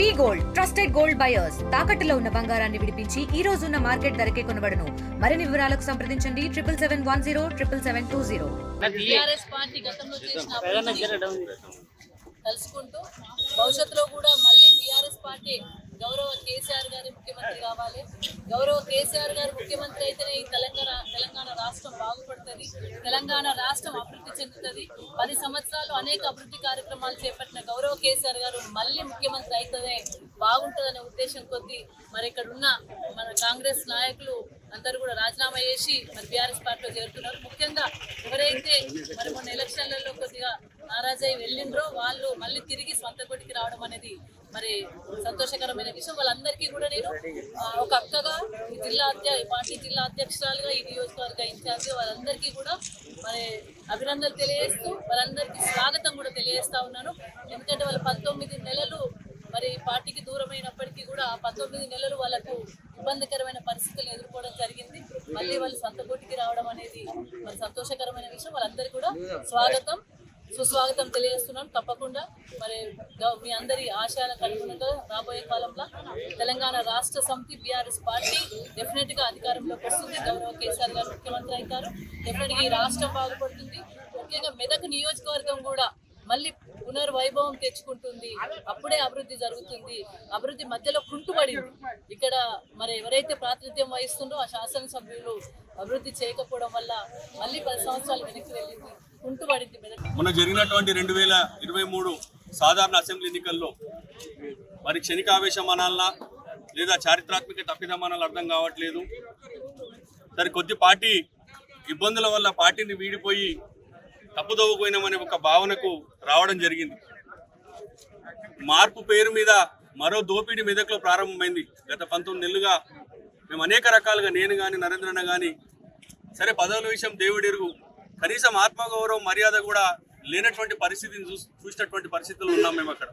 V gold trusted gold buyers. తాకట్టులో ఉన్న బంగారాన్ని విడిపించి ఈ రోజు ఉన్న మార్కెట్ ధరకే కొనబడను. మరిన్ని వివరాలకు సంప్రదించండి. Triple seven one zero triple seven two zero. TRS party గతంలో చేసిన అభివృద్ధిని తలుసుకుంటూ భవిష్యత్తులో కూడా మళ్ళీ టీఆర్ఎస్ పార్టీ గౌరవ కేసీఆర్ గారి ముఖ్యమంత్రి కావాలి. గౌరవ కేసీఆర్ గారు ముఖ్యమంత్రి అయితేనే ఈ తెలంగాణ తెలంగాణ రాష్ట్రం బాగుపడుతుంది. తెలంగాణ రాష్ట్రం అభివృద్ధి చెందుతుంది. పది సంవత్సరాలు అనేక అభివృద్ధి కార్యక్రమాలు చేపట్టిన గౌరవ కేసీఆర్ గారు మళ్ళీ ముఖ్యమంత్రి అవుతుందే బాగుంటుందనే ఉద్దేశం కొద్దీ మరి ఇక్కడ ఉన్న మన కాంగ్రెస్ నాయకులు అందరూ కూడా రాజీనామా చేసి మరి బీఆర్ఎస్ పార్టీలో చేరుతున్నారు. ముఖ్యంగా ఎవరైతే మరి మొన్న ఎలక్షన్లలో కొద్దిగా నారాజై వెళ్ళిండ్రో వాళ్ళు మళ్ళీ తిరిగి స్వంత గుడికి రావడం అనేది మరి సంతోషకరమైన విషయం. వాళ్ళందరికీ కూడా నేను ఒక అక్కగా ఈ జిల్లా అధ్య పార్టీ జిల్లా అధ్యక్షురాలుగా ఈ నియోజకవర్గ ఇన్ఛార్జ్ వాళ్ళందరికీ కూడా మరి అభినందనలు తెలియజేస్తూ వాళ్ళందరికీ స్వాగతం కూడా తెలియజేస్తా ఉన్నాను. ఎందుకంటే వాళ్ళు పంతొమ్మిది నెలలు మరి పార్టీకి దూరమైనప్పటికీ కూడా ఆ పంతొమ్మిది నెలలు వాళ్ళకు ఇబ్బందికరమైన పరిస్థితులు ఎదుర్కొన్నారు మళ్ళీ వాళ్ళు సొంత పోటీకి రావడం అనేది మన సంతోషకరమైన విషయం. వాళ్ళందరికీ కూడా స్వాగతం సుస్వాగతం తెలియజేస్తున్నాం. తప్పకుండా మరి మీ అందరి ఆశయాలకు అనుగుణంగా రాబోయే కాలంలో తెలంగాణ రాష్ట్ర సమితి బీఆర్ఎస్ పార్టీ డెఫినెట్గా అధికారంలోకి వస్తుంది. గౌరవ కేసీఆర్ గారు ముఖ్యమంత్రి అవుతారు. డెఫినెట్గా ఈ రాష్ట్రం బాగుపడుతుంది. ముఖ్యంగా మెదక్ నియోజకవర్గం కూడా మళ్ళీ పునర్వైభవం తెచ్చుకుంటుంది. అప్పుడే అభివృద్ధి జరుగుతుంది. అభివృద్ధి మధ్యలో కుంటుపడింది. ఇక్కడ మరి ఎవరైతే ప్రాతినిధ్యం వహిస్తుండో ఆ శాసనసభ్యులు అభివృద్ధి చేయకపోవడం వల్ల మళ్ళీ పది సంవత్సరాలు వెనక్కి వెళ్ళింది కుంటుపడింది మొన్న జరిగినటువంటి రెండు వేల ఇరవై మూడు సాధారణ అసెంబ్లీ ఎన్నికల్లో మరి క్షణికావేశం లేదా చారిత్రాత్మక తప్పిదమానాలు అర్థం కావట్లేదు. సరే కొద్ది పార్టీ ఇబ్బందుల వల్ల పార్టీని వీడిపోయి తప్పుదోవపోయినామనే ఒక భావనకు రావడం జరిగింది. మార్పు పేరు మీద మరో దోపిడీ మెదక్లో ప్రారంభమైంది. గత పంతొమ్మిది నెలలుగా మేము అనేక రకాలుగా నేను కానీ నరేంద్రన్న కానీ సరే పదవుల విషయం దేవుడెరుగు కనీసం ఆత్మగౌరవం మర్యాద కూడా లేనటువంటి పరిస్థితిని చూ చూసినటువంటి పరిస్థితులు ఉన్నాం మేము అక్కడ.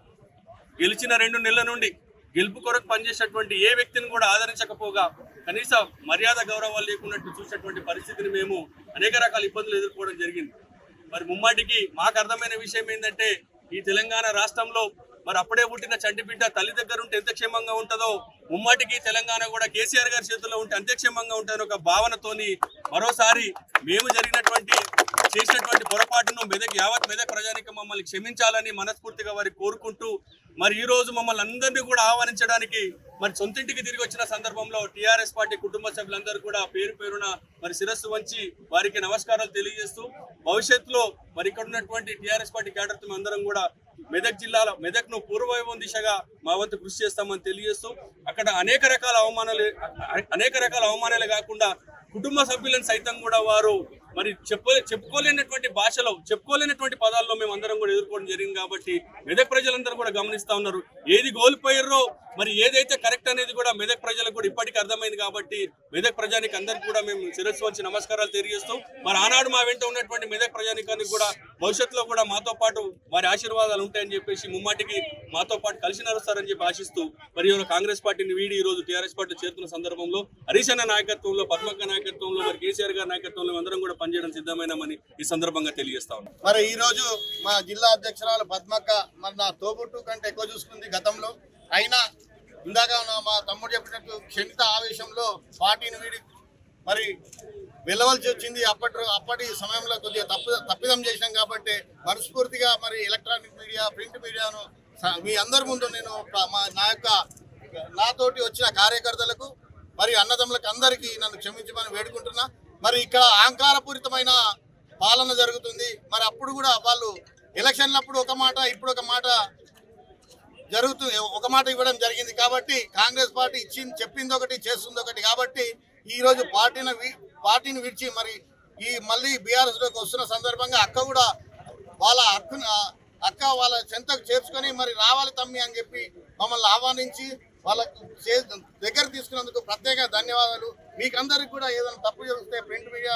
గెలిచిన రెండు నెలల నుండి గెలుపు కొరకు పనిచేసినటువంటి ఏ వ్యక్తిని కూడా ఆదరించకపోగా కనీస మర్యాద గౌరవాలు లేకున్నట్టు చూసినటువంటి పరిస్థితిని మేము అనేక రకాల ఇబ్బందులు ఎదుర్కోవడం జరిగింది. మరి ముమ్మాటికి మాకు అర్థమైన విషయం ఏంటంటే ఈ తెలంగాణ రాష్ట్రంలో మరి అప్పుడే పుట్టిన చంటి బిడ్డ తల్లి దగ్గర ఉంటే ఎంత క్షేమంగా ఉంటుందో? ఉమ్మటికి తెలంగాణ కూడా కేసీఆర్ గారి చేతుల్లో ఉంటే అంతే క్షేమంగా ఉంటుందని ఒక భావనతోని మరోసారి మేము జరిగిన చేసినటువంటి పొరపాటును మెదక్ యావత్ మెదక్ ప్రజానికి మమ్మల్ని క్షమించాలని మనస్ఫూర్తిగా వారి కోరుకుంటూ మరి ఈ రోజు మమ్మల్ని అందరినీ కూడా ఆహ్వానించడానికి మరి సొంతింటికి తిరిగి వచ్చిన సందర్భంలో టీఆర్ఎస్ పార్టీ కుటుంబ సభ్యులందరూ కూడా పేరు పేరున మరి శిరస్సు వంచి వారికి నమస్కారాలు తెలియజేస్తూ భవిష్యత్తులో మరి ఇక్కడ ఉన్నటువంటి టీఆర్ఎస్ పార్టీ క్యాడర్తో అందరం కూడా మెదక్ జిల్లాలో మెదక్ను పూర్వవైభవం దిశగా మా వంతు కృషి చేస్తామని తెలియజేస్తూ అక్కడ అనేక రకాల అవమానాలు అనేక రకాల అవమానాలు కాకుండా కుటుంబ సభ్యులను సైతం కూడా వారు మరి చెప్ప చెప్పుకోలేనటువంటి భాషలో చెప్పుకోలేనటువంటి పదాల్లో మేము అందరం కూడా ఎదుర్కోవడం జరిగింది కాబట్టి మెదక్ ప్రజలందరూ కూడా గమనిస్తా ఉన్నారు. ఏది కోల్పోయారో మరి ఏదైతే కరెక్ట్ అనేది కూడా మెదక్ ప్రజలకు కూడా ఇప్పటికీ అర్థమైంది కాబట్టి మెదక్ ప్రజానికి అందరికి కూడా మేము శిరస్సు వచ్చి నమస్కారాలు తెలియజేస్తూ మరి ఆనాడు మా వెంట ఉన్నటువంటి మెదక్ ప్రజానికానికి కూడా భవిష్యత్తులో కూడా మాతో పాటు వారి ఆశీర్వాదాలు ఉంటాయని చెప్పేసి ముమ్మాటికి మాతో పాటు కలిసి నడుస్తారని చెప్పి ఆశిస్తూ మరి కాంగ్రెస్ పార్టీని వీడి ఈ రోజు టీఆర్ఎస్ పార్టీ చేరుతున్న సందర్భంలో హరీష్ అన్న నాయకత్వంలో పద్మక్క నాయకత్వంలో మరి కేసీఆర్ గారి నాయకత్వంలో అందరం కూడా పనిచేయడం సిద్ధమైనామని ఈ సందర్భంగా తెలియజేస్తా ఉన్నాం. మరి ఈ రోజు మా జిల్లా అధ్యక్షురాలు పద్మక్క మరి నా తోబుట్టు కంటే ఎక్కువ చూసుకుంది గతంలో. అయినా ఇందాక మా తమ్ముడు చెప్పినట్టు క్షణిత ఆవేశంలో పార్టీని వీడి మరి వెళ్ళవలసి వచ్చింది. అప్పటి అప్పటి సమయంలో కొద్దిగా తప్పు తప్పిదం చేశాం కాబట్టి మనస్ఫూర్తిగా మరి ఎలక్ట్రానిక్ మీడియా ప్రింట్ మీడియాను మీ అందరి ముందు నేను మా నా యొక్క నాతోటి వచ్చిన కార్యకర్తలకు మరి అన్నదమ్ములకు అందరికీ నన్ను క్షమించమని వేడుకుంటున్నా. మరి ఇక్కడ అహంకారపూరితమైన పాలన జరుగుతుంది. మరి అప్పుడు కూడా వాళ్ళు ఎలక్షన్లప్పుడు ఒక మాట ఇప్పుడు ఒక మాట జరుగుతుంది ఒక మాట ఇవ్వడం జరిగింది కాబట్టి కాంగ్రెస్ పార్టీ ఇచ్చింది చెప్పింది ఒకటి చేస్తుంది ఒకటి కాబట్టి ఈరోజు పార్టీని పార్టీని విడిచి మరి ఈ మళ్ళీ బీఆర్ఎస్లోకి వస్తున్న సందర్భంగా అక్క కూడా వాళ్ళ హక్కును అక్క వాళ్ళ చెంతకు చేర్చుకొని మరి రావాలి తమ్మి అని చెప్పి మమ్మల్ని ఆహ్వానించి వాళ్ళకు దగ్గర తీసుకున్నందుకు ప్రత్యేక ధన్యవాదాలు. మీకందరికి కూడా ఏదైనా తప్పు జరిగితే ప్రింట్ మీడియా